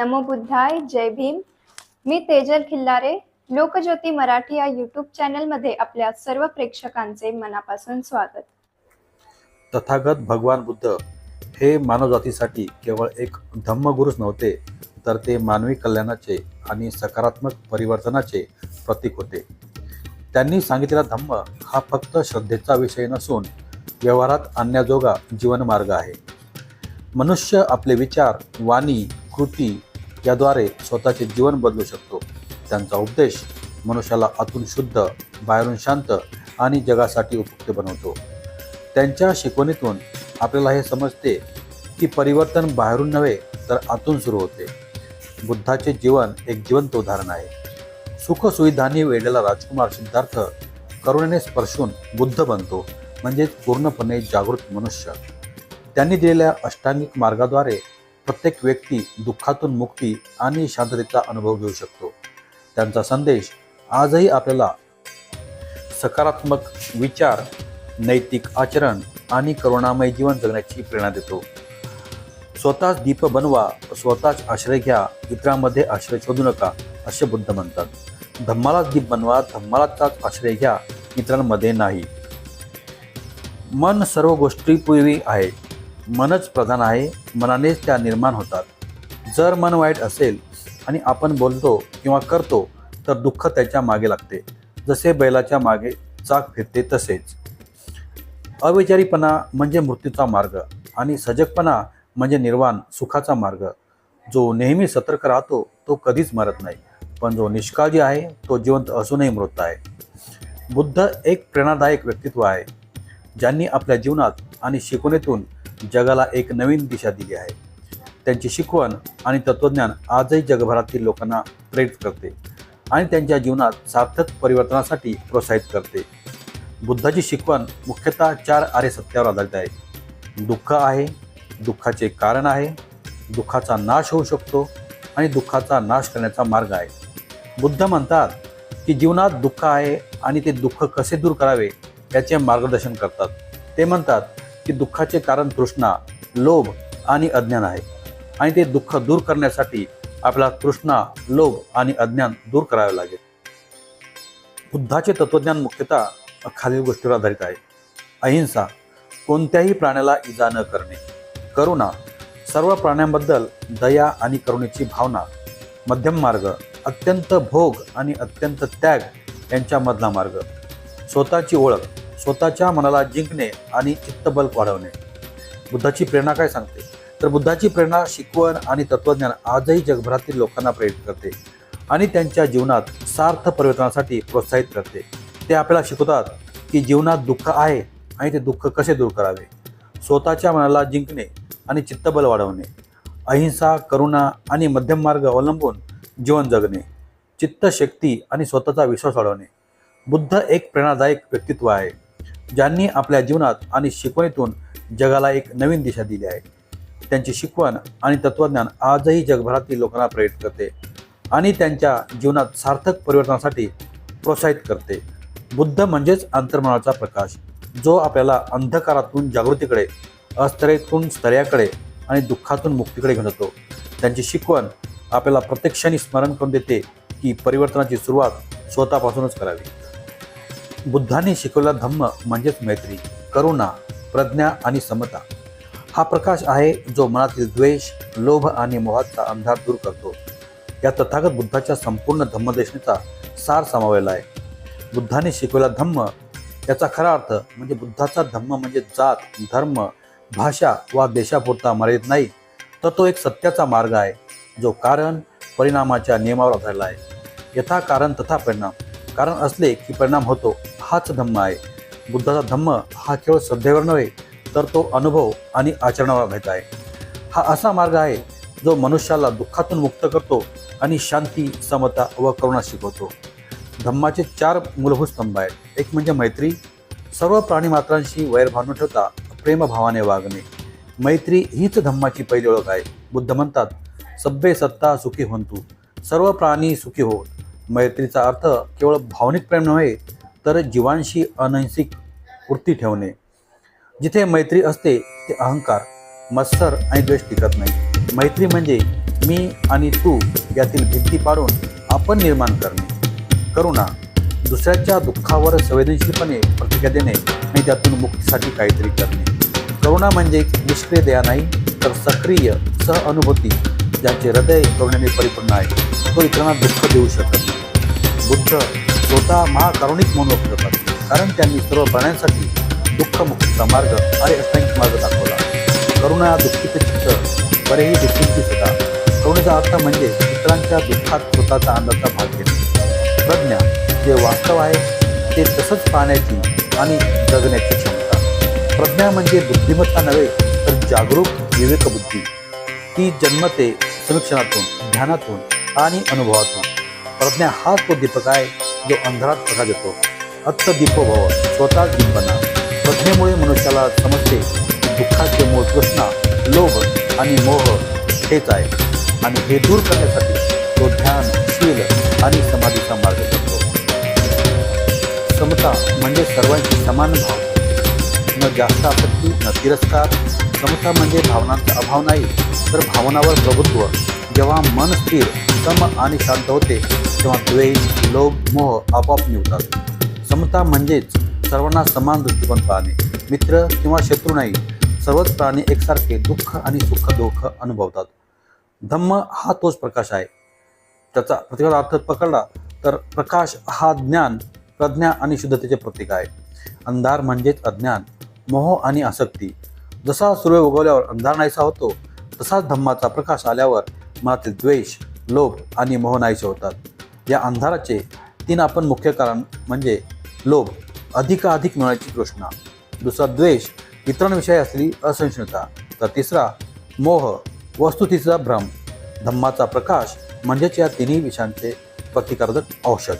नमो बुद्धाय जय भीम. मी तेजल खिल्लारे लोकज्योती मराठी या यूट्यूब चॅनलमध्ये आपल्या सर्व प्रेक्षकांचे मनापासून स्वागत. तथागत भगवान बुद्ध हे मानवजातीसाठी केवळ एक धम्मगुरूच नव्हते तर ते मानवी कल्याणाचे आणि सकारात्मक परिवर्तनाचे प्रतीक होते. त्यांनी सांगितलेला धम्म हा फक्त श्रद्धेचा विषय नसून व्यवहारात आणण्याजोगा जीवनमार्ग आहे. मनुष्य आपले विचार वाणी कृती याद्वारे स्वतःचे जीवन बदलू शकतो. त्यांचा उपदेश मनुष्याला आतून शुद्ध बाहेरून शांत आणि जगासाठी उपयुक्त बनवतो. त्यांच्या शिकवणीतून आपल्याला हे समजते की परिवर्तन बाहेरून नव्हे तर आतून सुरू होते. बुद्धाचे जीवन एक जिवंत उदाहरण आहे. सुखसुविधांनी वेढलेला राजकुमार सिद्धार्थ करुणेने स्पर्शून बुद्ध बनतो म्हणजेच पूर्णपणे जागृत मनुष्य. त्यांनी दिलेल्या अष्टांगिक मार्गाद्वारे प्रत्येक व्यक्ती दुःखातून मुक्ती आणि शांततेचा अनुभव घेऊ शकतो. त्यांचा संदेश आजही आपल्याला सकारात्मक विचार नैतिक आचरण आणि करुणामय जीवन जगण्याची प्रेरणा देतो. स्वतःच दीप बनवा स्वतःच आश्रय घ्या इतरांमध्ये आश्रय शोधू नका असे बुद्ध म्हणतात. धम्मालाच दीप बनवा धम्मालाचाच आश्रय घ्या इतरांमध्ये नाही. मन सर्व गोष्टीपूर्वी आहे. मनच प्रधान आहे मनानेच त्या निर्माण होतात. जर मन वाईट असेल आणि आपण बोलतो किंवा करतो तर दुःख त्याच्यामागे लागते. जसे बैलाच्या मागे चाक फिरते तसेच. अविचारीपणा म्हणजे मृत्यूचा मार्ग आणि सजगपणा म्हणजे निर्वाण सुखाचा मार्ग. जो नेहमी सतर्क राहतो तो कधीच मरत नाही. पण जो निष्काळजी आहे तो जिवंत असूनही मृत आहे. बुद्ध एक प्रेरणादायक व्यक्तित्व आहे. ज्यांनी आपल्या जीवनात आणि शिकवणीतून जगाला एक नवीन दिशा दिली आहे. त्यांची शिकवण आणि तत्त्वज्ञान आजही जगभरातील लोकांना प्रेरित करते आणि त्यांच्या जीवनात सार्थक परिवर्तनासाठी प्रोत्साहित करते. बुद्धाची शिकवण मुख्यतः चार आर्य सत्यावर आधारित आहे. दुःख आहे दुःखाचे कारण आहे दुःखाचा नाश होऊ शकतो आणि दुःखाचा नाश करण्याचा मार्ग आहे. बुद्ध म्हणतात की जीवनात दुःख आहे आणि ते दुःख कसे दूर करावे याचे मार्गदर्शन करतात. ते म्हणतात की दुःखाचे कारण तृष्णा लोभ आणि अज्ञान आहे. आणि ते दुःख दूर करण्यासाठी आपल्याला तृष्णा लोभ आणि अज्ञान दूर करावे लागेल. बुद्धाचे तत्वज्ञान मुख्यतः खालील गोष्टीवर आधारित आहे. अहिंसा कोणत्याही प्राण्याला इजा न करणे. करुणा सर्व प्राण्यांबद्दल दया आणि करुणेची भावना. मध्यम मार्ग अत्यंत भोग आणि अत्यंत त्याग यांच्यामधला मार्ग. स्वतःची ओळख स्वतःच्या मनाला जिंकणे आणि चित्तबल वाढवणे. बुद्धाची प्रेरणा काय सांगते? तर बुद्धाची प्रेरणा शिकवण आणि तत्वज्ञान आजही जगभरातील लोकांना प्रेरित करते आणि त्यांच्या जीवनात सार्थ परिवर्तनासाठी प्रोत्साहित करते. ते आपल्याला शिकवतात की जीवनात दुःख आहे आणि ते दुःख कसे दूर करावे? स्वतःच्या मनाला जिंकणे आणि चित्तबल वाढवणे. अहिंसा करुणा आणि मध्यम मार्ग अवलंबून जीवन जगणे. चित्तशक्ती आणि स्वतःचा विश्वास वाढवणे. बुद्ध एक प्रेरणादायक व्यक्तित्व आहे. ज्यांनी आपल्या जीवनात आणि शिकवणीतून जगाला एक नवीन दिशा दिली आहे. त्यांची शिकवण आणि तत्त्वज्ञान आजही जगभरातील लोकांना प्रेरित करते आणि त्यांच्या जीवनात सार्थक परिवर्तनासाठी प्रोत्साहित करते. बुद्ध म्हणजेच अंतर्मनाचा प्रकाश जो आपल्याला अंधकारातून जागृतीकडे अस्तरेतून स्थैर्याकडे आणि दुःखातून मुक्तीकडे घेऊन जातो. त्यांची शिकवण आपल्याला प्रत्यक्षाने स्मरण करून देते की परिवर्तनाची सुरुवात स्वतःपासूनच करावी. बुद्धाने शिकवला धम्म म्हणजेच मैत्री करुणा प्रज्ञा आणि समता. हा प्रकाश आहे जो मनातील द्वेष लोभ आणि मोहाचा अंधार दूर करतो. या तथागत बुद्धाच्या संपूर्ण धम्मदेशनेचा सार समावेला आहे. बुद्धाने शिकवला धम्म याचा खरा अर्थ म्हणजे बुद्धाचा धम्म म्हणजे जात धर्म भाषा वा देशापुरता मर्यादित नाही तर तो एक सत्याचा मार्ग आहे जो कारण परिणामाच्या नियमावर आधारला आहे. यथा कारण तथा परिणाम. कारण असले की परिणाम होतो हाच धम्म आहे. बुद्धाचा धम्म हा केवळ श्रद्धेवर नव्हे तर तो अनुभव आणि आचरणावर घेत आहे. हा असा मार्ग आहे जो मनुष्याला दुःखातून मुक्त करतो आणि शांती समता व करुणा शिकवतो. धम्माचे चार मूलभूत स्तंभ आहेत. एक म्हणजे मैत्री. सर्व प्राणीमात्रांशी वैरभाव न ठेवता प्रेमभावाने वागणे. मैत्री हीच धम्माची पहिली ओळख आहे. बुद्ध म्हणतात सभ्य सत्ता सुखी होंतू सर्व प्राणी सुखी होत. मैत्रीचा अर्थ केवळ भावनिक प्रेम नव्हे तर जीवांशी अनैसिक वृत्ती ठेवणे. जिथे मैत्री असते ते अहंकार मत्सर आणि द्वेष टिकत नाही. मैत्री म्हणजे मी आणि तू यातील भिंती पाडून आपण निर्माण करणे. करुणा दुसऱ्याच्या दुःखावर संवेदनशीलपणे प्रतिक्रिया देणे आणि त्यातून मुक्तीसाठी काहीतरी करणे. करुणा म्हणजे निष्क्रिय दया नाही तर सक्रिय सहअनुभूती ज्याचे हृदय करुणेने परिपूर्ण आहे. तो इतरांना दुःख देऊ शकत नाही. बुद्ध स्वतः महाकारुणिक म्हणून ओळखले जातात कारण त्यांनी सर्व प्राण्यांसाठी दुःखमुक्तीचा मार्ग आणि अष्टांगिक मार्ग दाखवला. करुणा दुःखीचे चित्त बरेही दुःखींची सदा करुणेचा अर्थ म्हणजे इतरांच्या दुःखात स्वतःचा आनंदाचा भाग घेणे. प्रज्ञा जे वास्तव आहे ते तसंच पाहण्याची आणि जगण्याची क्षमता. प्रज्ञा म्हणजे बुद्धिमत्ता नव्हे तर जागरूक विवेकबुद्धी. ती जन्मते समीक्षणातून ध्यानातून आणि अनुभवातून. प्रज्ञा हाच तो दीपक आहे जो अंधारात प्रकाश देतो. अत्त दीपो भव स्वतःच दीपना प्रज्ञेमुळे मनुष्याला समजते दुःखाचे मूळ कृष्णा लोभ आणि मोह हेच आहे. आणि हे दूर करण्यासाठी तो ध्यान शील आणि समाधीचा मार्ग करतो. समता म्हणजे सर्वांची समान भाव. न जास्त आपत्ती न तिरस्कार. समता म्हणजे भावनांचा अभाव नाही तर भावनावर प्रभुत्व. जेव्हा मन स्थिर सम आणि शांत होते किंवा द्वेष लोभ मोह आपोआप निवतात. समता म्हणजेच सर्वांना समान दृष्टिकोन पाहणे. मित्र किंवा शत्रू नाही सर्वच प्राणी एकसारखे दुःख आणि सुख दुःख अनुभवतात. धम्म हा तोच प्रकाश आहे. त्याचा प्रतिकार अर्थ पकडला तर प्रकाश हा ज्ञान प्रज्ञा आणि शुद्धतेचे प्रतीक आहे. अंधार म्हणजेच अज्ञान मोह आणि आसक्ती. जसा सूर्य उगवल्यावर अंधार नाहीसा होतो तसाच धम्माचा प्रकाश आल्यावर मनातील द्वेष लोभ आणि मोह नाहीसे होतात. या अंधाराचे तीन आपण मुख्य कारण म्हणजे लोभ अधिकाधिक मिळण्याची तृष्णा. दुसरा द्वेष इतरांविषयी असलेली असहिष्णुता. तर तिसरा मोह वस्तुतीचा भ्रम. धम्माचा प्रकाश म्हणजेच या तिन्ही विषयांचे प्रतिकारक औषध.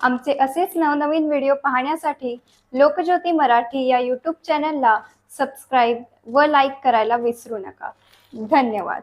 आमचे असेच नवनवीन व्हिडिओ पाहण्यासाठी लोकज्योती मराठी या यूट्यूब चॅनलला सबस्क्राईब व लाईक करायला विसरू नका. धन्यवाद.